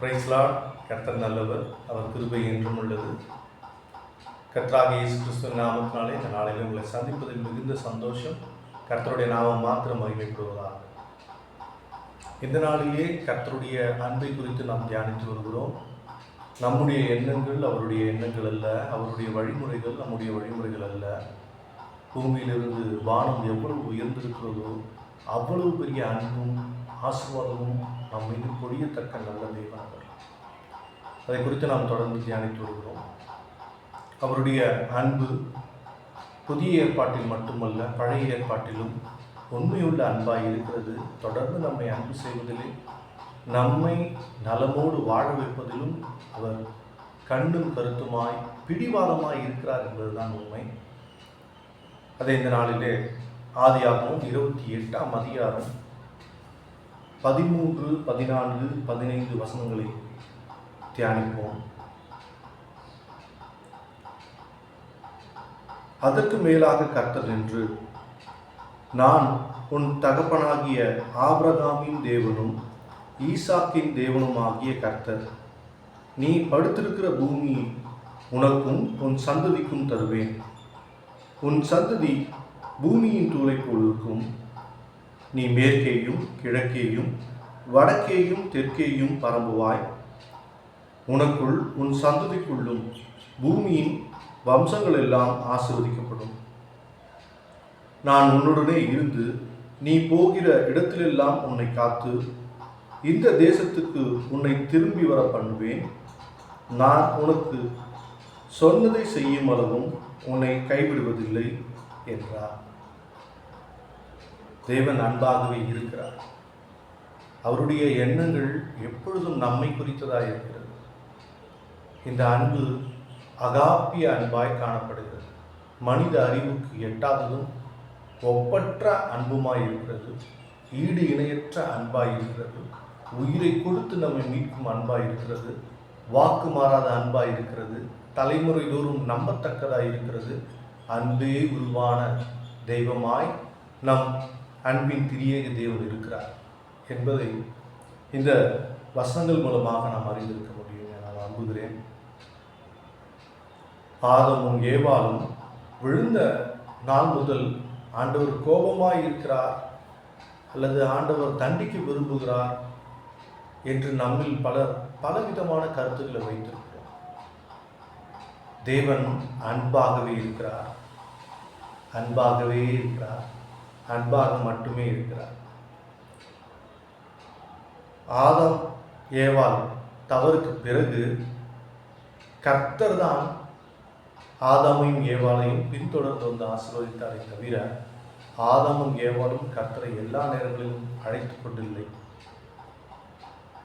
பிரைஸ்லாட் கர்த்தர் நல்லவர் அவர் கிருபை என்றும் உள்ளது. கர்த்தராக இயேசு கிறிஸ்துவ நாமத்தினாலே இந்த நாளில் உங்களை சந்திப்பதில் மிகுந்த சந்தோஷம் கர்த்தருடைய நாமம் மாத்திரம் மகிமைப்படுவதாக. இந்த நாளிலே கர்த்தருடைய அன்பை குறித்து நாம் தியானித்து வருகிறோம். நம்முடைய எண்ணங்கள் அவருடைய எண்ணங்கள் அல்ல அவருடைய வழிமுறைகள் நம்முடைய வழிமுறைகள் அல்ல. பூமியிலிருந்து வானம் எவ்வளவு உயர்ந்திருக்கிறதோ அவ்வளவு பெரிய அன்பும் ஆசீர்வாதமும் நம் மீது பொழியத்தக்க நல்ல தேவன் அதை குறித்து நாம் தொடர்ந்து தியானித்து வருகிறோம். அவருடைய அன்பு புதிய ஏற்பாட்டில் மட்டுமல்ல பழைய ஏற்பாட்டிலும் உண்மையுள்ள அன்பாக இருக்கிறது. தொடர்ந்து நம்மை அன்பு செய்வதிலே நம்மை நலமோடு வாழ வைப்பதிலும் அவர் கண்ணும் கருத்துமாய் பிடிவாதமாய் இருக்கிறார் என்பதுதான் உண்மை. அதை இந்த நாளிலே ஆதியாகவும் இருபத்தி எட்டாம் அதிகாரம் பதிமூன்று பதினான்கு பதினைந்து வசனங்களை தியானிப்போம். அதற்கு மேலாக கர்த்தர் என்று நான் உன் தகப்பனாகிய ஆபிரகாமின் தேவனும் ஈசாக்கின் தேவனுமாகிய கர்த்தர். நீ படுத்திருக்கிற பூமி உனக்கும் உன் சந்ததிக்கும் தருவேன். உன் சந்ததி பூமியின் தூளை போல் இருக்கும். நீ மேற்கேயும் கிழக்கேயும் வடக்கேயும் தெற்கேயும் பரம்புவாய். உனக்குள் உன் சந்ததிக்குள்ளும் பூமியின் வம்சங்கள் எல்லாம் ஆசிர்வதிக்கப்படும். நான் உன்னுடனே இருந்து நீ போகிற இடத்திலெல்லாம் உன்னை காத்து இந்த தேசத்துக்கு உன்னை திரும்பி வர பண்ணுவேன். நான் உனக்கு சொன்னதை செய்யும் அளவும் உன்னை கைவிடுவதில்லை என்றார். தேவன் அன்பாகவே இருக்கிறார். அவருடைய எண்ணங்கள் எப்பொழுதும் நம்மை குறித்ததாக இருக்கிறது. இந்த அன்பு அகாப்பிய அன்பாய் காணப்படுகிறது. மனித அறிவுக்கு எட்டாததும் ஒப்பற்ற அன்புமாய் இருக்கிறது. ஈடு இணையற்ற அன்பாய் இருக்கிறது. உயிரை கொடுத்து நம்மை மீட்கும் அன்பாய் இருக்கிறது. வாக்கு மாறாத அன்பாய் இருக்கிறது. தலைமுறை தோறும் நம்பத்தக்கதாய் இருக்கிறது. அன்பே உருவான தெய்வமாய் நம் அன்பின் திரியேக தேவன் இருக்கிறார் என்பதை இந்த வசனங்கள் மூலமாக நாம் அறிந்திருக்க முடியும் என நான் நம்புகிறேன். ஆதமும் ஏவாளும் விழுந்த நாள் முதல் ஆண்டவர் கோபமாய் இருக்கிறார் அல்லது ஆண்டவர் தண்டிக்க விரும்புகிறார் என்று நம்மில் பலர் பலவிதமான கருத்துக்களை வைத்திருக்கிறோம். தேவன் அன்பாகவே இருக்கிறார். அன்பாகவே இருக்கிறார். அன்பாக மட்டுமே இருக்கிறார். ஆதம் ஏவாள் தவறுக்கு பிறகு கர்த்தர் தான் ஆதாமையும் ஏவாளையும் பின்தொடர்ந்து வந்து ஆசீர்வதித்தாரே தவிர ஆதாமும் ஏவாளும் கர்த்தரை எல்லா நேரங்களிலும் அழைத்து கொண்டில்லை.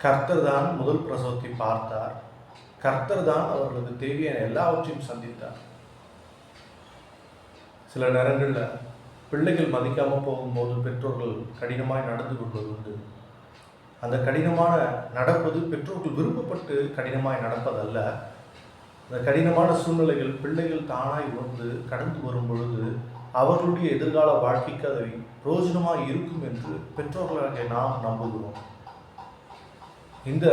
கர்த்தர் தான் முதல் பிரசவத்தை பார்த்தார். கர்த்தர் தான் அவர்களுக்கு தேவையான எல்லாவற்றையும் சந்தித்தார். சில நேரங்களில் பிள்ளைகள் மதிக்காமல் போகும்போது பெற்றோர்கள் கடினமாய் நடந்து கொள்வது உண்டு. அந்த கடினமான நடப்பது பெற்றோர்கள் விருப்பப்பட்டு கடினமாய் நடப்பதல்ல. அந்த கடினமான சூழ்நிலைகள் பிள்ளைகள் தானாய் உணர்ந்து கடந்து வரும் பொழுது அவர்களுடைய எதிர்கால வாழ்க்கைக்கு அதை பிரயோஜனமாக இருக்கும் என்று பெற்றோர்களாக நாம் நம்புகிறோம். இந்த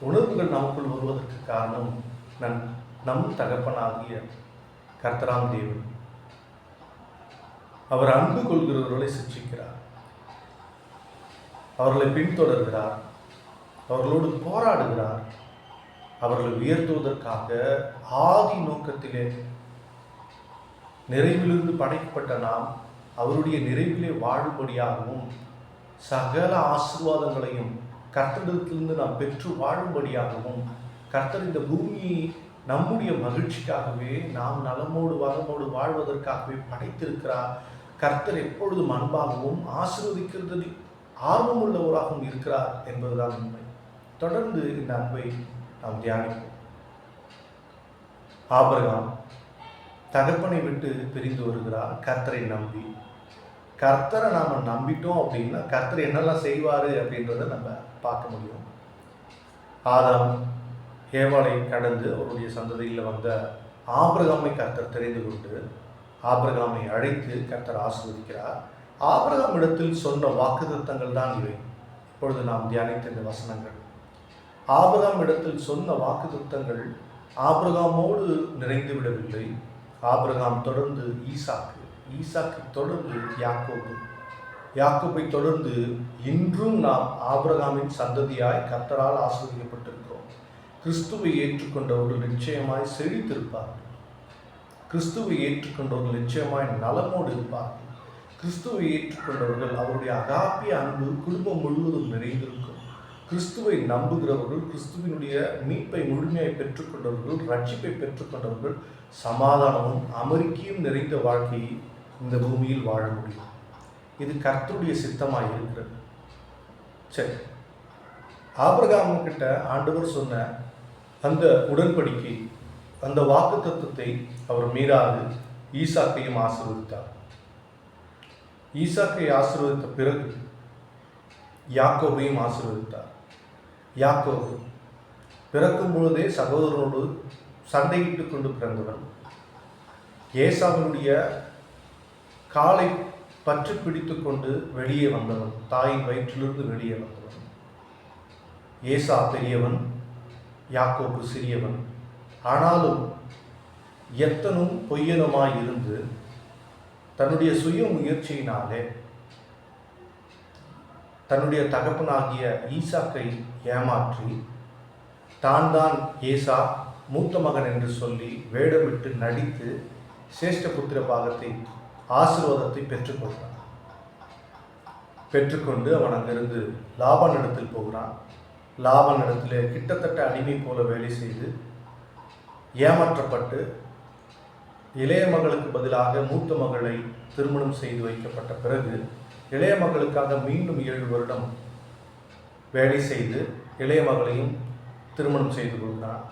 உணர்வுகள் நமக்குள் வருவதற்கு காரணம் நம் நம் தகப்பனாகிய கர்த்தராம் தேவன். அவர் அன்பு கொள்கிறவர்களை சிக்ஷிக்கிறார் அவர்களை பின்தொடர்கிறார். அவர்களோடு போராடுகிறார். அவர்களை உயர்த்துவதற்காக ஆதி நோக்கத்திலே நிறைவிலிருந்து படைக்கப்பட்ட நாம் அவருடைய நிறைவிலே வாழும்படியாகவும் சகல ஆசீர்வாதங்களையும் கர்த்தரிடத்திலிருந்து நாம் பெற்று வாழும்படியாகவும் கர்த்தர் இந்த பூமியை நம்முடைய மகிழ்ச்சிக்காகவே நாம் நலமோடு வளமோடு வாழ்வதற்காகவே படைத்திருக்கிறார். கர்த்தர் எப்பொழுதும் அன்பாகவும் ஆசீர்வதிக்கிறது ஆர்வமுள்ளவராகவும் இருக்கிறார் என்பதுதான் உண்மை. தொடர்ந்து இந்த அன்பை நாம் தியானிப்போம். ஆபரகாம் தகப்பனை விட்டு பிரிந்து வருகிறார். கர்த்தரை நம்பி. கர்த்தரை நாம் நம்பிட்டோம் அப்படின்னா கர்த்தர் என்னெல்லாம் செய்வார் அப்படின்றத நம்ம பார்க்க முடியும். ஆதாம் ஏவாளை கடந்து அவருடைய சந்ததியில் வந்த ஆபிரகாமை கர்த்தர் தெரிந்து கொண்டு ஆபிரகாமை அழைத்து கர்த்தர் ஆசிர்வதிக்கிறார். ஆபிரகாம் இடத்தில் சொன்ன வாக்குத்தத்தங்கள் தான் இவை. இப்பொழுது நாம் தியானித்த இந்த வசனங்கள். ஆபிரகாம் இடத்தில் சொன்ன வாக்குத்தத்தங்கள் ஆபிரகாமோடு நிறைந்து விடவில்லை. ஆபிரகாம் தொடர்ந்து ஈசாக்கு ஈசாக்கு தொடர்ந்து யாக்கோபு. யாக்கோப்பை தொடர்ந்து இன்றும் நாம் ஆபிரகாமின் சந்ததியாய் கர்த்தரால் ஆசிரியப்பட்டிருக்கிறோம் கிறிஸ்துவை ஏற்றுக்கொண்டவர்கள் நிச்சயமாய் செழித்திருப்பார்கள். கிறிஸ்துவை ஏற்றுக்கொண்டவர்கள் நிச்சயமாய் நலமோடு இருப்பார்கள். கிறிஸ்துவை ஏற்றுக்கொண்டவர்கள் அவருடைய அகாப்பிய அன்பு குடும்பம் முழுவதும் நிறைந்திருக்கும். கிறிஸ்துவை நம்புகிறவர்கள் கிறிஸ்துவினுடைய மீட்பை முழுமையாய் பெற்றுக்கொண்டவர்கள் ரட்சிப்பை பெற்றுக்கொண்டவர்கள் சமாதானமும் அமெரிக்கையும் நிறைந்த வாழ்க்கையை இந்த பூமியில் வாழ முடியும். இது கர்த்தருடைய சித்தமாக இருக்கிறது. சரி. ஆபிரகாம் கிட்ட ஆண்டவர் சொன்ன அந்த உடன்படிக்கை அந்த வாக்கு தத்துவத்தை அவர் மீறாது. ஈசாக்கையும் ஆசிர்வதித்தார். ஈசாக்கை ஆசிர்வதித்த பிறகு யாக்கோபையும் ஆசீர்வதித்தார். யாக்கோபு பிறக்கும் பொழுதே சகோதரனோடு சண்டையிட்டு கொண்டு பிறந்தவன். ஏசாவினுடைய காலை பற்றி பிடித்து கொண்டு வெளியே வந்தவன். தாயின் வயிற்றிலிருந்து வெளியே வந்தவன். ஏசா பெரியவன் யாக்கோபு சிறியவன். ஆனாலும் எத்தனும் பொய்யனுமாய் இருந்து தன்னுடைய சுய முயற்சியினாலே தன்னுடைய தகப்பனாகிய ஈசாக்கை ஏமாற்றி தான் தான் ஏசா மூத்த மகன் என்று சொல்லி வேடமிட்டு நடித்து சேஷ்ட புத்திர பாகத்தை ஆசீர்வாதத்தை பெற்றுக்கொள்கிறான் பெற்றுக்கொண்டு அவன் அங்கிருந்து லாபன் இடத்தில் போகிறான். லாபன் இடத்துல கிட்டத்தட்ட அடிமை போல வேலை செய்து ஏமாற்றப்பட்டு இளைய மகளுக்கு பதிலாக மூத்த மகளை திருமணம் செய்து வைக்கப்பட்ட பிறகு இளைய மகளுக்காக மீண்டும் ஏழு வருடம் வேலை செய்து இளைய மகளையும் திருமணம் செய்து கொள்கிறான்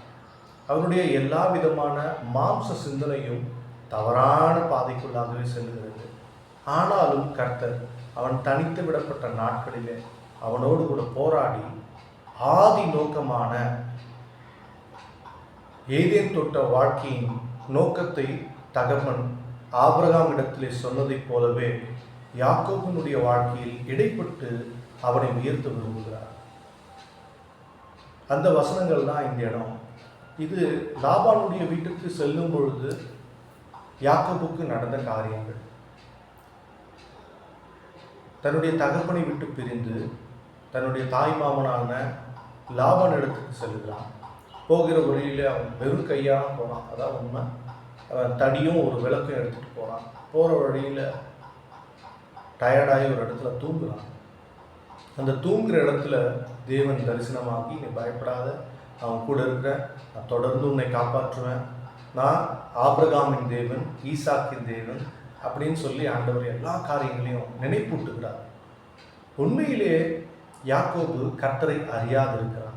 அவனுடைய எல்லா விதமான மாம்ச சிந்தனையும் தவறான பாதைக்குள்ளாகவே செல்கிறது ஆனாலும் கர்த்தர் அவன் தனித்து விடப்பட்ட நாட்களிலே அவனோடு கூட போராடி ஆதி நோக்கமான ஏதேன் தொட்ட வாழ்க்கையின் நோக்கத்தை தகப்பன் ஆபிரகாம் இடத்திலே சொன்னதைப் போலவே யாக்கோபனுடைய வாழ்க்கையில் இடைப்பட்டு அவனை உயர்த்த விரும்புகிறார். அந்த வசனங்கள் தான் இந்த இடம். இது லாபானுடைய வீட்டுக்கு செல்லும் பொழுது யாக்கோபுக்கு நடந்த காரியங்கள். தன்னுடைய தகப்பனை விட்டு பிரிந்து தன்னுடைய தாய் மாமனான லாபன் இடத்துக்கு செல்கிறான். போகிற வழியில் அவன் வெறும் கையாக போனான். அதான் உண்மை. அவன் தடியும் ஒரு விளக்கும் எடுத்துகிட்டு போகிறான் போகிற வழியில் டயர்டாகி ஒரு இடத்துல தூங்குறான். அந்த தூங்குற இடத்துல தேவன் தரிசனமாக்கி நீ பயப்படாத. அவன் கூட இருக்கிற நான் தொடர்ந்து உன்னை காப்பாற்றுவேன். நான் ஆபிரகாமின் தேவன் ஈசாக்கின் தேவன் அப்படின்னு சொல்லி ஆண்டவர் எல்லா காரியங்களையும் நினைப்பூட்டுகிறார். உண்மையிலே யாக்கோபு கர்த்தரை அறியாது இருக்கிறார்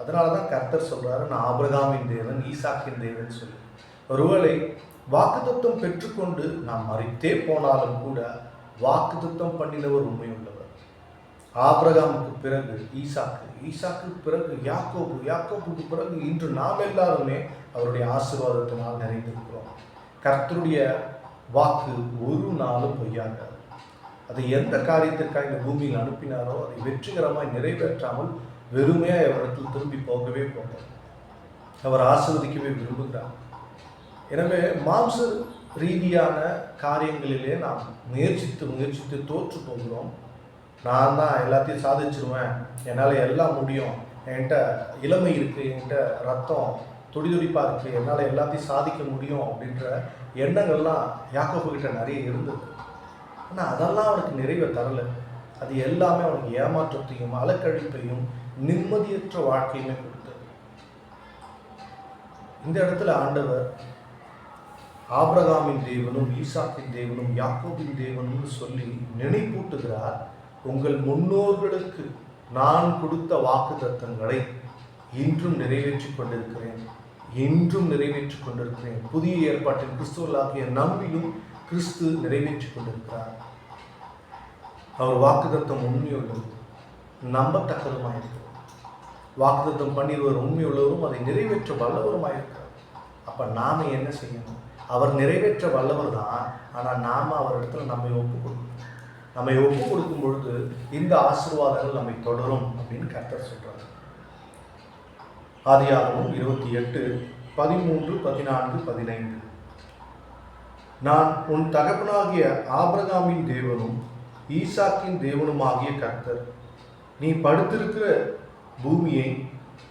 அதனால தான் கர்த்தர் சொல்கிறாரு நான் ஆபிரகாமின் தேவன் ஈசாக்கின் தேவன் சொல்லி. ஒருவேளை வாக்குத்தம் பெற்றுக்கொண்டு நாம் மறித்தே போனாலும் கூட வாக்குத்தம் பண்ணினவர் உண்மையுள்ளவர் ஆபிரகாமுக்கு பிறகு ஈசாக்கு ஈசாக்கு பிறகு யாக்கோபு யாக்கோபுக்கு பிறகு இன்று நாம் எல்லாருமே அவருடைய ஆசீர்வாதத்தினால் நிறைந்திருக்கிறோம். கர்த்தருடைய வாக்கு ஒரு நாளும் பொய்யாகாது. அதை எந்த காரியத்திற்காக இந்த பூமியில் அனுப்பினாரோ அதை வெற்றிகரமாய் நிறைவேற்றாமல் வெறுமையாக அவரிடத்தில் திரும்பி போகவே போகிறார் அவர் ஆசிர்வதிக்கவே விரும்புகிறார். எனவே மாம்ச ரீதியான காரியங்களிலே நாம் முயற்சித்து முயற்சித்து தோற்று போகிறோம். நான் தான் எல்லாத்தையும் சாதிச்சிருவேன். என்னால் எல்லாம் முடியும். என்கிட்ட இளமை இருக்குது என்கிட்ட ரத்தம் துடி துடிப்பாக இருக்குது என்னால் எல்லாத்தையும் சாதிக்க முடியும் அப்படின்ற எண்ணங்கள்லாம் யாக்கோபு நிறைய இருந்தது. ஆனால் அதெல்லாம் அவனுக்கு நிறைவை தரலை. அது எல்லாமே அவனுக்கு ஏமாற்றத்தையும் அலக்கழிப்பையும் நிம்மதியற்ற வாழ்க்கையுமே கொடுத்தது. இந்த இடத்துல ஆண்டவர் ஆபிரகாமின் தேவனும் ஈசாக்கின் தேவனும் யாக்கோபின் தேவனும் சொல்லி நினைப்பூட்டுகிறார். உங்கள் முன்னோர்களுக்கு நான் கொடுத்த வாக்கு தத்தங்களை இன்றும் நிறைவேற்றி கொண்டிருக்கிறேன். என்றும் நிறைவேற்றி கொண்டிருக்கிறேன். புதிய ஏற்பாட்டின் கிறிஸ்துவலாகிய நம்பியும் கிறிஸ்து நிறைவேற்றி கொண்டிருக்கிறார். அவர் வாக்குதத்தம் உண்மையுள்ளது நம்பத்தக்கதுமாயிருக்கிறது வாக்குதத்தம் பண்ணிடுவர் உண்மையுள்ளவரும் அதை நிறைவேற்ற வல்லவருமாயிருக்கிறார். அப்போ நாம் என்ன செய்யணும்? அவர் நிறைவேற்ற வல்லவர் தான் ஆனால் நாம் அவர் இடத்துல நம்மை ஒப்பு கொடுக்கணும் நம்மை ஒப்பு கொடுக்கும் பொழுது இந்த ஆசீர்வாதங்கள் நம்மை தொடரும் அப்படின்னு கர்த்தர் சொல்கிறார் ஆதியாகமும் இருபத்தி எட்டு பதிமூன்று பதினான்கு பதினைந்து. நான் உன் தகப்பனாகிய ஆபிரகாமின் தேவனும் ஈசாக்கின் தேவனுமாகிய கர்த்தர். நீ படுத்திருக்கிற பூமியை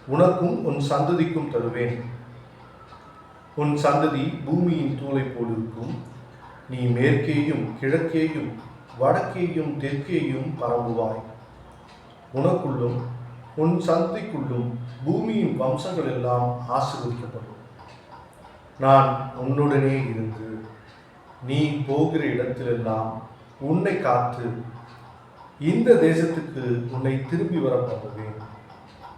உனக்கும் உன் சந்ததிக்கும் தருவேன். உன் சந்ததி பூமியின் தூளை போல் இருக்கும் நீ மேற்கேயும் கிழக்கேயும் வடக்கேயும் தெற்கேயும் பரம்புவாய். உனக்குள்ளும் உன் சந்ததிக்குள்ளும் பூமியின் வம்சங்கள் எல்லாம் ஆசீர்வதிக்கப்படும். நான் உன்னுடனே இருந்து நீ போகிற இடத்திலெல்லாம் உன்னை காத்து இந்த தேசத்துக்கு உன்னை திரும்பி வர பண்ணுவேன்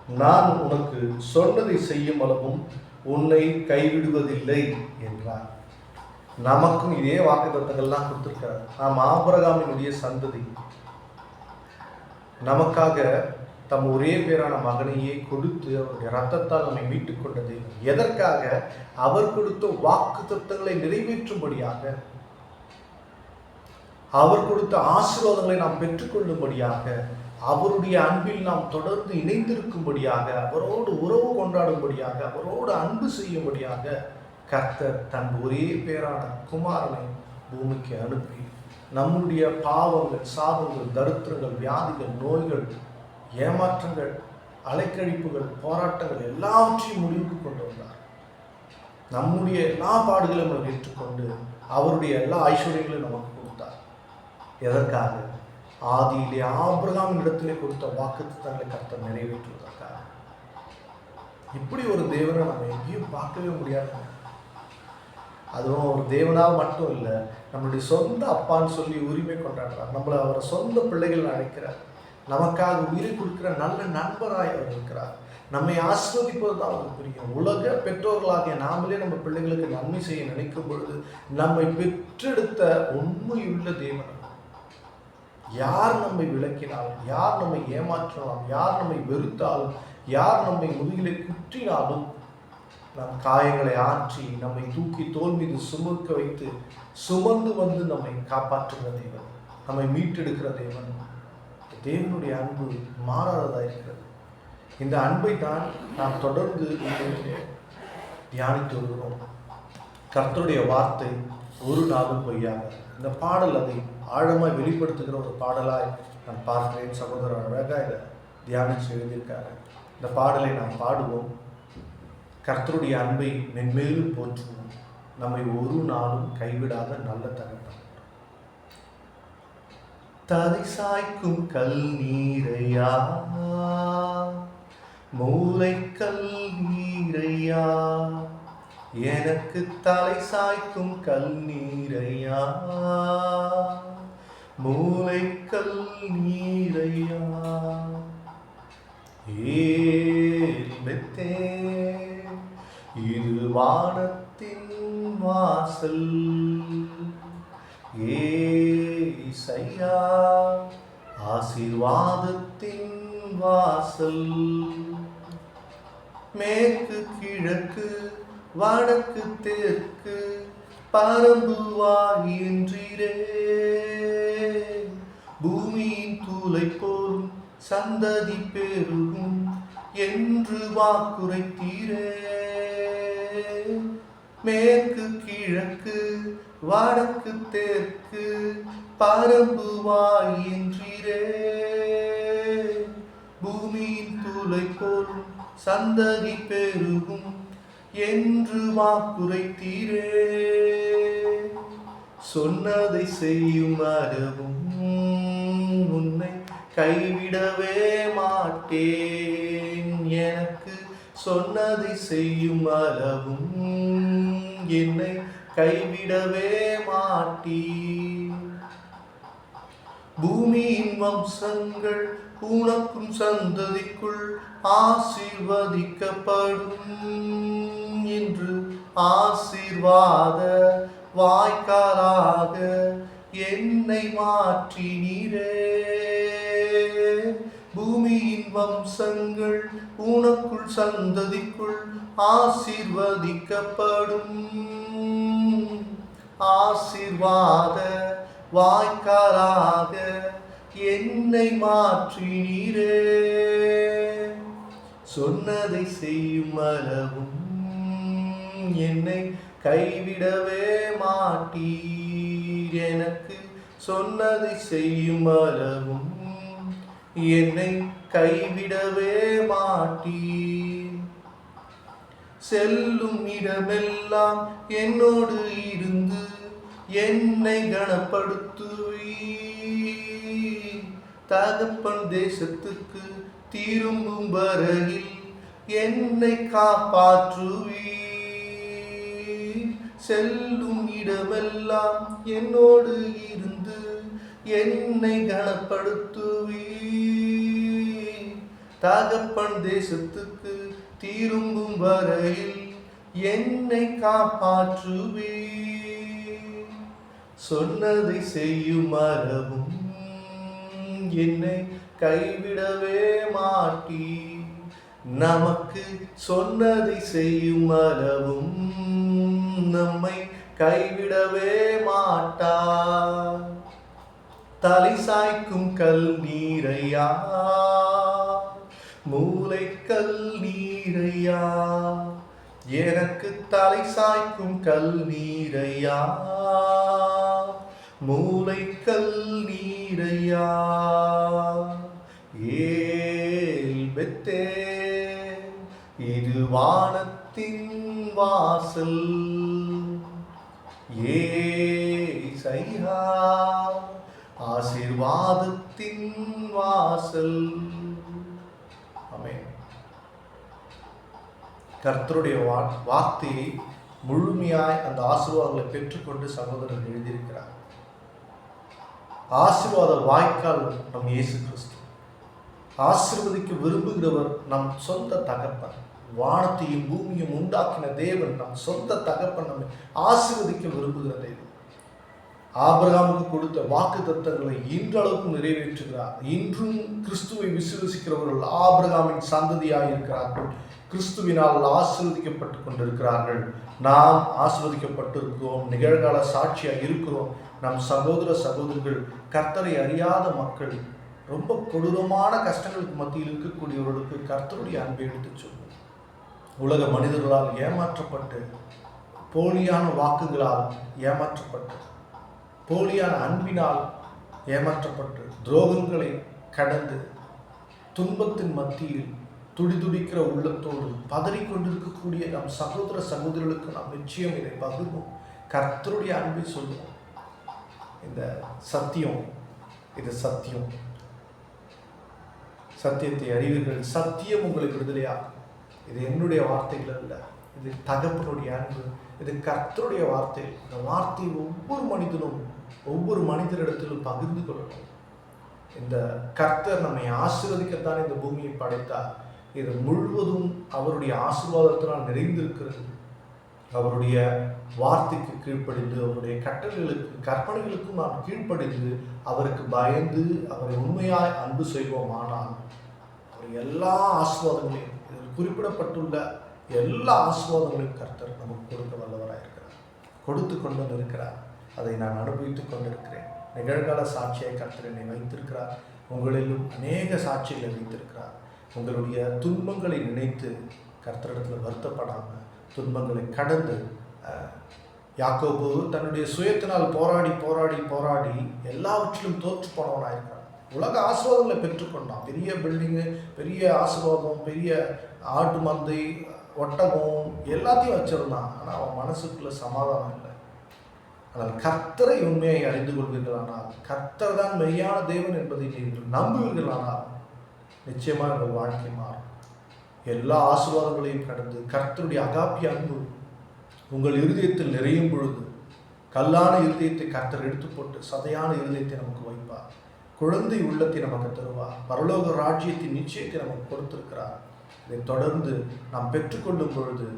நான் உனக்கு சொன்னதை செய்யும் அளவும் உன்னை கைவிடுவதில்லை என்றார். நமக்கும் இதே வாக்குத்தத்தங்கள்லாம் கொடுத்துருக்கார் நாம் ஆபரகாமினுடைய சந்ததி. நமக்காக தம் ஒரே பேரான மகனையே கொடுத்து அவருடைய ரத்தத்தால் நம்மை மீட்டுக் கொண்டது எதற்காக? அவர் கொடுத்த வாக்கு தத்தங்களை நிறைவேற்றும்படியாக அவர் கொடுத்த ஆசீர்வாதங்களை நாம் பெற்றுக்கொள்ளும்படியாக அவருடைய அன்பில் நாம் தொடர்ந்து இணைந்திருக்கும்படியாக அவரோடு உறவு கொண்டாடும்படியாக அவரோடு அன்பு செய்யும்படியாக கர்த்தர் தன் ஒரே பேரான குமாரனை பூமிக்கு அனுப்பி நம்முடைய பாவங்கள் சாபங்கள் தரித்திரங்கள் வியாதிகள் நோய்கள் ஏமாற்றங்கள் அலைக்கழிப்புகள் போராட்டங்கள் எல்லாவற்றையும் முடிவுக்கு கொண்டு வந்தார். நம்முடைய எல்லா பாடுகளையும் அவர் ஏற்றுக்கொண்டு அவருடைய எல்லா ஐஸ்வர்யங்களையும் நமக்கு எதற்காக? ஆதியிலே ஆபிரகாமின் இடத்திலே கொடுத்த வாக்குத்தங்களை கர்த்தர் நிறைவேற்றுவதற்காக. இப்படி ஒரு தேவனை நம்ம எங்கேயும் பார்க்கவே முடியாது. அதுவும் ஒரு தேவனாக மட்டும் இல்லை நம்மளுடைய சொந்த அப்பான்னு சொல்லி உரிமை கொண்டாடுறார். நம்மளை அவரை சொந்த பிள்ளைகள் அழைக்கிறார். நமக்காக உயிரை கொடுக்கிற நல்ல நண்பராய் அவர் இருக்கிறார். நம்மை ஆஸ்வதிப்பது தான் அவருக்கு பிரியம். உலக பெற்றோர்களாகிய நாமளே நம்ம பிள்ளைகளுக்கு நன்மை செய்ய நினைக்கும் பொழுது நம்மை பெற்றெடுத்த உண்மையுள்ள தேவன் யார் நம்மை விளக்கினாலும் யார் நம்மை ஏமாற்றினாலும் யார் நம்மை வெறுத்தாலும் யார் நம்மை முதுகிலே குற்றினாலும் நம் காயங்களை ஆற்றி நம்மை தூக்கி தோல் மீது சுமக்க வைத்து சுமந்து வந்து நம்மை காப்பாற்றுகிற தேவன் நம்மை மீட்டெடுக்கிற தேவன். தேவனுடைய அன்பு மாறாததாக இருக்கிறது. இந்த அன்பை தான் நாம் தொடர்ந்து தியானித்து வருகிறோம். கர்த்தருடைய வார்த்தை ஒரு நாளும் பொய்யாக இந்த பாடல் அதை ஆழமாய் வெளிப்படுத்துகிற ஒரு பாடலாய் நான் பார்க்கிறேன் சகோதரர் அழகாக இதை தியானிச்சு எழுதியிருக்காரு. இந்த பாடலை நாம் பாடுவோம். கர்த்தருடைய அன்பை மென்மேலும் போற்றுவோம். நம்மை ஒரு நாளும் கைவிடாத நல்ல தகப்பன். தலை சாய்க்கும் கல் நீரையா? மூளை கல் நீரையா? எனக்கு தலை சாய்க்கும் கல் நீரையா? மூளைக்கல் நீரையா? ஏத்தே இது வானத்தின் வாசல். ஏசையா ஆசீர்வாதத்தின் வாசல். மேற்கு கிழக்கு வடக்கு தெற்கு பரம்புவாய் என்றீரே பூமியின் தூளை போல் சந்ததி பெருகும் என்று வாக்குரைத்தீரே மேற்கு கிழக்கு வடக்கு தெற்கு பரம்புவாய் என்றீரே பூமியின் துளை போலும் சந்ததி பெருகும் என்று வாக்குரைத்தீரே சொன்னதை செய்யும் அரவும் உன்னை கைவிடவே மாட்டேன். எனக்கு சொன்னதை செய்யும் அளவும் என்னை கைவிடவே மாட்டேன் பூமியின் வம்சங்கள் உனக்கும் சந்ததிக்குள் ஆசீர்வதிக்கப்படும் என்று ஆசீர்வாத வாய்க்காலாக என்னை மாற்றினீரே பூமியின் வம்சங்கள் உனக்குள் சந்ததிக்குள் ஆசிர்வதிக்கப்படும். ஆசீர்வாத வாய்க்காலாக என்னை மாற்றினீரே சொன்னதை செய்யும் அளவும் என்னை கைவிடவே மாட்டீர். எனக்கு சொன்னதை செய்யும் அளவும் என்னை கைவிடவே மாட்டீர். செல்லும் இடமெல்லாம் என்னோடு இருந்து என்னை கனப்படுத்துவீர். தகப்பன் தேசத்துக்கு திரும்பும் வரையில் என்னை காப்பாற்றுவீர். செல்லும் இடமெல்லாம் என்னோடு இருந்து என்னை கனப்படுத்துவீர். தகப்பன் தேசத்துக்கு தீரும்பும் வரையில் என்னை காப்பாற்றுவீர். சொன்னதை செய்யும் மரபும் என்னை கைவிடவே மாட்டீ நமக்கு சொன்னதை செய்யும் மரபும் நம்மை கைவிடவே மாட்டார். தலை சாய்க்கும் கல் நீரையா? மூளை கல் நீரையா? எனக்கு தலை சாய்க்கும் கல் நீரையா? மூளை கல் நீரையா? ஏல் பெத்தே இது வானத்தின் வாசல். ஏ சையா ஆசீர்வாதத்தின் வாசல். அமே கர்த்தருடைய வார்த்தையை முழுமையாய் அந்த ஆசீர்வாதங்களை பெற்றுக்கொண்டு சகோதரர் எழுதியிருக்கிறார். ஆசீர்வாத வாய்க்கால் நம் இயேசு கிறிஸ்து. ஆசிர்வதிக்க விரும்புகிறவர் நம் சொந்த தகப்பன். வானத்தையும் பூமியும் உண்டாக்கின தேவன் நம் சொந்த தகப்பன் நம்மை ஆசீர்வதிக்க விரும்புகிற தேவன். ஆபிரகாமுக்கு கொடுத்த வாக்கு தத்தங்களை இன்றளவுக்கு நிறைவேற்றுகிறார். இன்றும் கிறிஸ்துவை விசுவசிக்கிறவர்கள் ஆபிரகாமின் சந்ததியாக இருக்கிறார்கள் கிறிஸ்துவினால் ஆசீர்வதிக்கப்பட்டு கொண்டிருக்கிறார்கள். நாம் ஆசீர்வதிக்கப்பட்டிருக்கிறோம். நிகழ்கால சாட்சியாக இருக்கிறோம். நம் சகோதர சகோதரிகள் கர்த்தரை அறியாத மக்கள் ரொம்ப கொடூரமான கஷ்டங்களுக்கு மத்தியில் இருக்கக்கூடியவர்களுக்கு கர்த்தருடைய அன்பை எடுத்து சொல்லுவோம் உலக மனிதர்களால் ஏமாற்றப்பட்டு போலியான வாக்குகளால் ஏமாற்றப்பட்டு போலியான அன்பினால் ஏமாற்றப்பட்டு துரோகங்களை கடந்து துன்பத்தின் மத்தியில் துடிதுடிக்கிற உள்ளத்தோடு பதறிக்கொண்டிருக்கக்கூடிய நம் சகோதர சகோதரிகளுக்கு நாம் நிச்சயம் இதை பகிர்வோம். கர்த்தருடைய அன்பை சொல்லுவோம். இந்த சத்தியம் இது சத்தியம். சத்தியத்தை அறிவீர்கள். சத்தியம் உங்களுக்கு விடுதலையாகும் இது என்னுடைய வார்த்தைகள் அல்ல. இது தகப்பனுடைய அன்பு. இது கர்த்தருடைய வார்த்தை. இந்த வார்த்தையை ஒவ்வொரு மனிதனும் ஒவ்வொரு மனிதரிடத்திலும் பகிர்ந்து கொள்ளணும் இந்த கர்த்தர் நம்மை ஆசீர்வதிக்கத்தான் இந்த பூமியை படைத்தார். இது முழுவதும் அவருடைய ஆசீர்வாதத்தினால் நிறைந்திருக்கிறது. அவருடைய வார்த்தைக்கு கீழ்ப்படிந்து அவருடைய கட்டளைகளுக்கு கற்பனைகளுக்கும் நாம் கீழ்ப்படிந்து அவருக்கு பயந்து அவரை உண்மையாய் அன்பு செய்வோமானால் அவர் எல்லா ஆசீர்வாதங்களையும் குறிப்பிடப்பட்டுள்ள எல்லா ஆஸ்வாதங்களையும் கர்த்தர் நமக்கு கொடுக்க வல்லவராக இருக்கிறார். கொடுத்து கொண்டு இருக்கிறார். அதை நான் அனுபவித்துக் கொண்டிருக்கிறேன். நிகழ்கால சாட்சியை கர்த்தர் என்னை வைத்திருக்கிறார். உங்களிலும் அநேக சாட்சிகளை வைத்திருக்கிறார். உங்களுடைய துன்பங்களை நினைத்து கர்த்தரிடத்தில் வருத்தப்படாமல் துன்பங்களை கடந்து யாக்கோபு தன்னுடைய சுயத்தினால் போராடி போராடி போராடி எல்லாவற்றிலும் தோற்று போனவனாக இருக்கிறார் உலக ஆசீர்வாதங்களை பெற்றுக்கொண்டான் பெரிய பில்டிங்கு பெரிய ஆசீர்வாதம் பெரிய ஆட்டு மந்தை ஒட்டகம் எல்லாத்தையும் வச்சிருந்தான். ஆனால் அவன் மனசுக்குள்ள சமாதானம் இல்லை. ஆனால் கர்த்தரை உண்மையை அறிந்து கொள்வீர்களானால் கர்த்தர் தான் மெய்யான தேவன் என்பதை நீங்கள் நம்புவீர்களானால் நிச்சயமாக உங்கள் வாழ்க்கை மாறும். எல்லா ஆசீர்வாதங்களையும் கடந்து கர்த்தருடைய அகாப்பிய அன்பு உங்கள் இருதயத்தில் நிறையும் பொழுது கல்லான இருதயத்தை கர்த்தர் எடுத்து போட்டு சதையான இருதயத்தை நமக்கு வைப்பார். குழந்தை உள்ளத்தை நமக்கு தருவார். பரலோக ராஜ்யத்தின் நிச்சயத்தை நமக்கு கொடுத்திருக்கிறார். இதை தொடர்ந்து நாம் பெற்றுக்கொள்ளும் பொழுது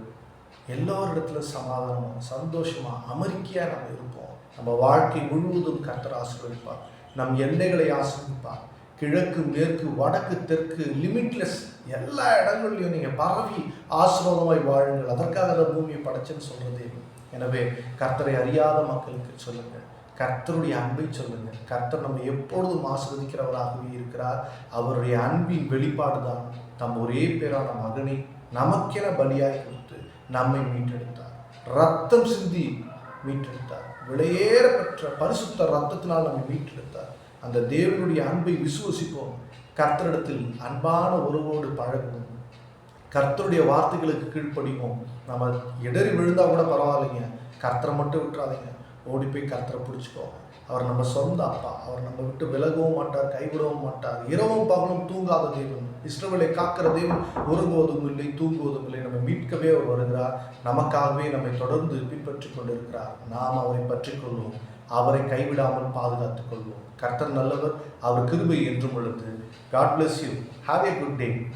எல்லோரிடத்துல சமாதானமாக சந்தோஷமாக அமெரிக்கையாக நம்ம இருப்போம். நம்ம வாழ்க்கை முழுவதும் கர்த்தர் ஆசீர்வதிப்பார். நம் எல்லைகளை ஆசீர்வதிப்பார். கிழக்கு மேற்கு வடக்கு தெற்கு லிமிட்லெஸ் எல்லா இடங்கள்லையும் நீங்கள் பரவி ஆசீர்வாதமாய் வாழுங்கள். அதற்காக அந்த பூமியை படைச்சுன்னு சொல்கிறதே எனவே கர்த்தரை அறியாத மக்களுக்கு சொல்லுங்கள். கர்த்தருடைய அன்பை சொல்லுங்கள். கர்த்தர் நம்ம எப்பொழுதும் ஆஸ்வதிக்கிறவராகவே இருக்கிறார். அவருடைய அன்பின் வெளிப்பாடு தான் தம் ஒரே பேரான மகனை நமக்கென பலியாய் கொடுத்து நம்மை மீட்டெடுத்தார். ரத்தம் சிந்தி மீட்டெடுத்தார். விலையேற பெற்ற பரிசுத்த ரத்தத்தினால் நம்மை மீட்டெடுத்தார். அந்த தேவனுடைய அன்பை விசுவசிப்போம். கர்த்தரிடத்தில் அன்பான உறவோடு பழகுவோம். கர்த்தருடைய வார்த்தைகளுக்கு கீழ்ப்படிவோம். நம்ம இடறி விழுந்தா கூட பரவாயில்லைங்க. கர்த்தரை மட்டும் விட்டுறாதீங்க. ஓடி போய் கர்த்தரை பிடிச்சிக்கோ. அவர் நம்ம சொந்த அப்பா. அவர் நம்ம விட்டு விலகவும் மாட்டார் கைவிடவும் மாட்டார். இரவும் பகலும் தூங்காத தெய்வம் இஸ்ரவேலை காக்கிற தெய்வம் உறங்குவதும் இல்லை தூங்குவதும் இல்லை. நம்ம மீட்கவே அவர் வருகிறார். நமக்காகவே நம்மை தொடர்ந்து பின்பற்றி கொண்டிருக்கிறார். நாம் அவரை பற்றி கொள்வோம். அவரை கைவிடாமல் பாதுகாத்துக் கொள்வோம். கர்த்தர் நல்லவர். அவர் கிருபை என்றும் உள்ளது. God bless you have a good day